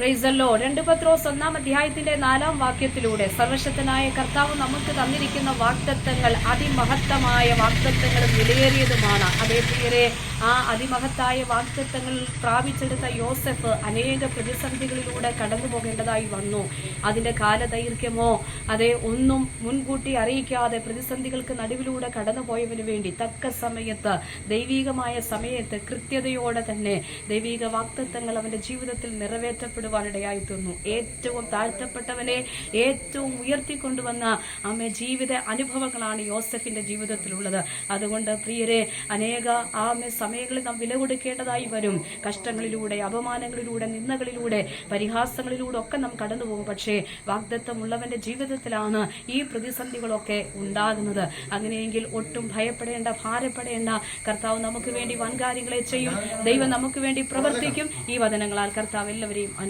പ്രൈസല്ലോ രണ്ട് പത്രോസ് ഒന്നാം അധ്യായത്തിന്റെ നാലാം വാക്യത്തിലൂടെ സർവശക്തനായ കർത്താവ് നമുക്ക് തന്നിരിക്കുന്ന വാക്തത്വങ്ങൾ അതിമഹത്തമായ വാക്തത്വങ്ങളും വിലയേറിയതുമാണ്. അതേ ആ അതിമഹത്തായ വാക്തത്വങ്ങൾ പ്രാപിച്ചെടുത്ത യോസഫ് അനേക പ്രതിസന്ധികളിലൂടെ കടന്നു പോകേണ്ടതായി വന്നു. അതിന്റെ കാലദൈർഘ്യമോ അതെ ഒന്നും മുൻകൂട്ടി അറിയിക്കാതെ പ്രതിസന്ധികൾക്ക് നടുവിലൂടെ കടന്നുപോയവന് വേണ്ടി തക്ക സമയത്ത് ദൈവീകമായ സമയത്ത് കൃത്യതയോടെ തന്നെ ദൈവീക വാക്തത്വങ്ങൾ അവന്റെ ജീവിതത്തിൽ നിറവേറ്റപ്പെടുവാനിടയായി തീർന്നു ഏറ്റവും താഴ്ത്തപ്പെട്ടവനെ ഏറ്റവും ഉയർത്തിക്കൊണ്ടുവന്ന അമ്മ ജീവിത അനുഭവങ്ങളാണ് യോസഫിന്റെ ജീവിതത്തിലുള്ളത്. അതുകൊണ്ട് പ്രിയരെ അനേക ആമ സമയങ്ങളിൽ നാം വില കൊടുക്കേണ്ടതായി വരും. കഷ്ടങ്ങളിലൂടെ അപമാനങ്ങളിലൂടെ നിന്ദകളിലൂടെ പരിഹാസങ്ങളിലൂടെ ഒക്കെ നാം കടന്നു പോകും പക്ഷേ വാഗ്ദത്വമുള്ളവന്റെ ജീവിതത്തിലാണ് ഈ പ്രതിസന്ധികളൊക്കെ ഉണ്ടാകുന്നത്. അങ്ങനെയെങ്കിൽ ഒട്ടും ഭയപ്പെടേണ്ട ഭാരപ്പെടേണ്ട. കർത്താവ് നമുക്ക് വേണ്ടി വൻകാര്യങ്ങളെ ചെയ്യും. ദൈവം നമുക്ക് വേണ്ടി പ്രവർത്തിക്കും. ഈ വചനങ്ങളാൽ കർത്താവ് എല്ലാവരെയും